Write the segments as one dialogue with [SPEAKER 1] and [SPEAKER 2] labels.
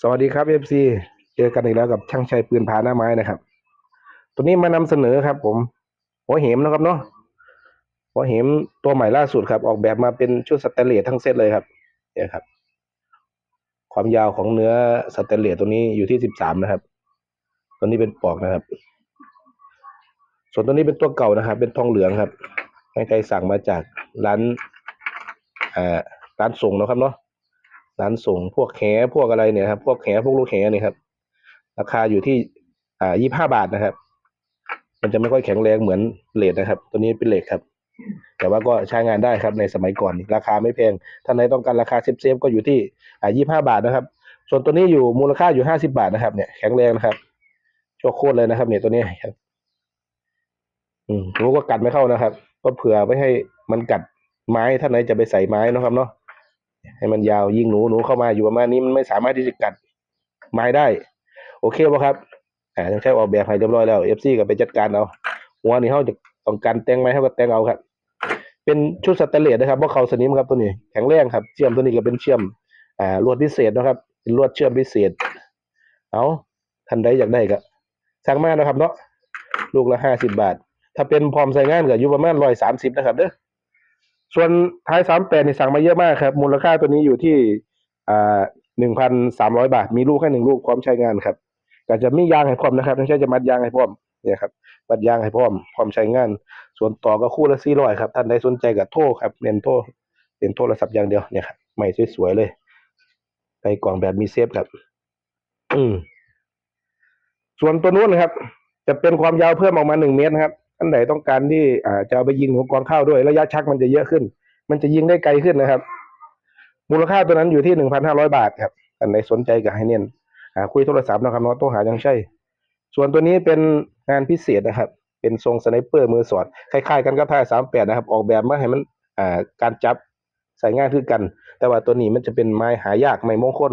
[SPEAKER 1] สวัสดีครับเอฟซีเจอกันอีกแล้วกับช่างชัยปืนผาหน้าไม้นะครับ ตัวนี้มานำเสนอครับ ผมหัวเหมนะครับเนาะหัวเหมตัวใหม่ล่าสุดครับ ออกแบบมาเป็นชุดสแตนเลสทั้งเซตเลยครับ เนี่ยครับ ความยาวของเนื้อสแตนเลสตัวนี้อยู่ที่สิบสามนะครับ ตัวนี้เป็นปอกนะครับ ส่วนตัวนี้เป็นตัวเก่านะครับ เป็นทองเหลืองครับให้ใจสั่งมาจากร้านอ่าร้านส่งนะครับเนาะ ร้านส่งพวกแหพวกอะไรเนี่ยครับ พวกแหพวกลูกแหเนี่ยครับ ราคาอยู่ที่อ่ายี่ห้าบาทนะครับ มันจะไม่ค่อยแข็งแรงเหมือนเหลดนะครับ ตัวนี้เป็นเหล็กครับ แต่ว่าก็ใช้งานได้ครับในสมัยก่อน ราคาไม่แพงท่านไหนต้องการราคาเซฟเซฟๆก็อยู่ที่อ่ายี่ห้าบาทนะครับ ส่วนตัวนี้อยู่มูลค่าอยู่ห้าสิบาทนะครับ เนี่ยแข็งแรงนะครับโชคโคตรเลยนะครับ เนี่ยตัวนี้ครับ อืมรู้ก็กัดไม่เข้านะครับ ก็เผื่อไม่ให้มันกัดไม้ท่านไหนจะไปใส่ไม้นะครับเนาะ ให้มันยาวยิงหนูหนูเข้ามาอยู่ประมาณนี้มันไม่สามารถที่จะกัดไม้ได้ โอเคป่ะครับอ่าต้องใช้ออกแบบให้เรียบร้อยแล้วเอฟซีก็ไปจัดการเอาหัวนี่เขาจะต้องการแต่งไม้เขาก็แต่งเอาครับ เป็นชุดสแตนเลสนะครับเพราะเขาสนิมครับตัวนี้แข็งแรงครับเชื่อมตัวนี้ก็เป็นเชื่อมอ่าลวดพิเศษนะครับเป็นลวดเชื่อมพิเศษ เอาท่านใดอยากได้ก็สั่งมานะครับเนาะลูกละห้าสิบบาท ถ้าเป็นพร้อมใส่งานก็อยู่ประมาณร้อยสามสิบนะครับเด้อ ส่วนท้ายสามแปดนี่สั่งมาเยอะมากครับ มูลค่าตัวนี้อยู่ที่อ่าหนึ่งพันสามร้อยบาท มีลูกแค่หนึ่งลูกพร้อมใช้งานครับก็จะมียางให้พร้อมนะครับไม่ใช่จะมัดยางให้พร้อมเนี่ยครับมัดยางให้พร้อม พร้อมใช้งาน ส่วนต่อก็คู่ละสี่ร้อยครับท่านใดสนใจก็โทรครับเน้นโทรเน้นโทรศัพท์อย่างเดียวเนี่ยครับใหม่สวยๆเลยใส่กล่องแบบมีเซฟครับอืมส่วนตัวนู้นนะครับ จะเป็นความยาวเพิ่มออกมาหนึ่งเมตรนะครับ ท่านใดต้องการที่อ่าจะเอาไปยิงหัวกรองข้าวด้วย ระยะชักมันจะเยอะขึ้น มันจะยิงได้ไกลขึ้นนะครับ มูลค่าตัวนั้นอยู่ที่หนึ่งพันห้าร้อยบาทครับท่านใดสนใจก็ให้เน้นหาคุยโทรศัพท์นะครับเนาะต้องหายังใช่ ส่วนตัวนี้เป็นงานพิเศษนะครับ เป็นทรงสไนเปอร์มือสอดคล้ายๆกันกับท่าสามแปดนะครับ ออกแบบมาให้มันอ่าการจับใส่ง่ายคือกัน แต่ว่าตัวนี้มันจะเป็นไม้หายากไม้มงคล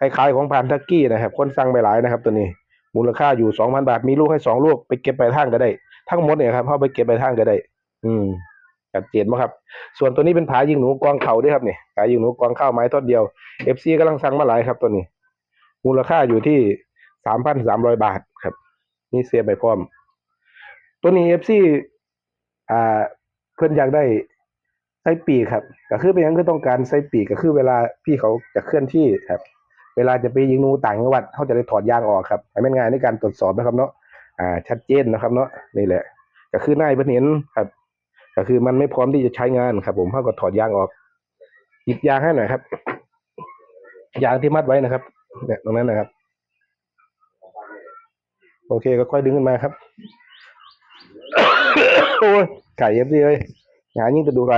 [SPEAKER 1] คล้ายๆของพานทักกี้นะครับ คนสั่งไปหลายนะครับ ตัวนี้ มูลค่าอยู่สองพันบาท มีลูกให้สองลูกไปเก็บไปลายทางก็ได้ ทั้งหมดเนี่ยครับเข้าไปเก็บไปลายทางก็ได้ อืมชัดเจนไหมครับ ส่วนตัวนี้เป็นผายิงหนูกองเข่าด้วยครับเนี่ยผายิงหนูกองเข้าไม้ทอดเดียวเอฟซีกำลังสั่งมาหลายครับตัวนี้ มูลค่าอยู่ที่สามพันสามร้อยบาทครับ นี่เสียไปพร้อม ตัวนี้เอฟซีอ่า เพื่อนอยากได้ไส้ปีกครับ ก็คือเป็นยังคือต้องการไส้ปีกก็คือเวลาพี่เขาจะเคลื่อนที่ครับ เวลาจะไปยิงหนูต่างจังหวัดเขาจะได้ถอดยางออกครับให้มันง่ายในการตรวจสอบนะครับเนาะ อ่าชัดเจนนะครับเนาะนี่แหละ ก็คือนายเพิ่นเห็นครับ ก็คือมันไม่พร้อมที่จะใช้งานครับ ผมเขาก็ถอดยางออกหยิบยางให้หน่อยครับยางที่มัดไว้นะครับเนี่ยตรงนั้นนะครับ โอเคก็ค่อยดึงขึ้นมาครับโอ้ยไก่เย็บดีเลยงานยิ่งจะดูไร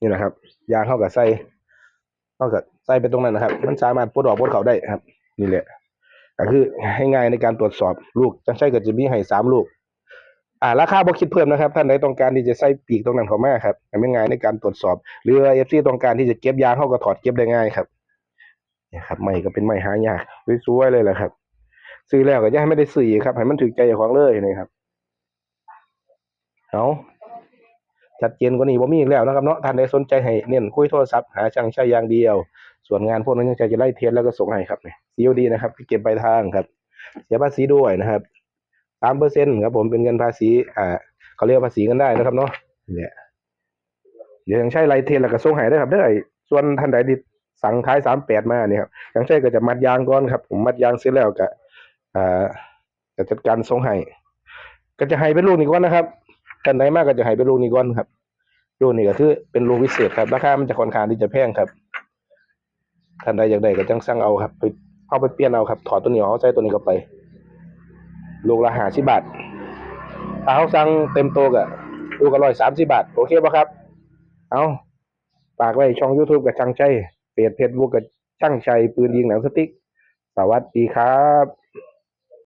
[SPEAKER 1] นี่นะครับ ยางเข้ากับไส้เข้ากับไส้ไปตรงนั้นนะครับ มันสามารถปลดออกปลดเขาได้ครับ นี่แหละ ก็คือให้ง่ายในการตรวจสอบลูกจังใช่ก็จะมีให้สามลูก อ่าราคาบ่คิดเพิ่มนะครับ ท่านใดต้องการที่จะใส่ปีกตรงนั้นเข้ามาครับให้มันง่ายในการตรวจสอบหรือเอฟซีต้องการที่จะเก็บยางเข้าก็ถอดเก็บได้ง่ายครับเนี่ยครับไม่ก็เป็นไม่หายากสวยๆเลยแหละครับ ซื้อแล้วก็อย่าให้ไม่ได้ซื้อครับ ให้มันถึกใจเจ้าของเลยนะครับเอา ชัดเจนกว่านี้ว่ามีอีกแล้วนะครับเนาะท่านใดสนใจให้เน้นคุยโทรศัพท์หาช่างใช้อย่างเดียว ส่วนงานพวกนั้นยังจะไล่เทสแล้วก็ส่งให้ครับเนี่ยซีดีนะครับเก็บไปลายทางครับ เสียภาษีด้วยนะครับสามเปอร์เซ็นต์ครับผมเป็นเงินภาษีอ่าเขาเรียกภาษีกันได้นะครับเนาะเนี่ยเดี๋ยวยังใช้ไล่เทนแล้วก็ส่งให้ได้ครับได้อส่วนท่านใดที่สั่งท้ายสามแปดมาเนี่ยครับยังใช้ก็จะมัดยางก่อนครับ ผมมัดยางเสร็จแล้วก็อ่าจะจัดการส่งให้ก็จะให้เป็นลูกนี้ก่อนนะครับ ท่านใดมากก็จะให้เป็นลูกนี้ก่อนครับลูกนี้ก็คือเป็นลูกพิเศษครับราคามันจะค่อนข้างที่จะแพงครับท่านใดอยากได้ก็จังสั่งเอาครับไปเอาไปเปลี่ยนเอาครับ ถอดตัวนี้ออกใส่ตัวนี้เข้าไปลูกละหาสิบบาทถ้าเขาสั่งเต็มโตก็ลูกละร้อยสามสิบาท โอเคป่ะครับ เอาฝากไว้ช่อง YouTube กับช่างชัยเพจเพจบุ๊กกับช่างชัยปืนยิงหนังสติ๊ก สวัสดีครับ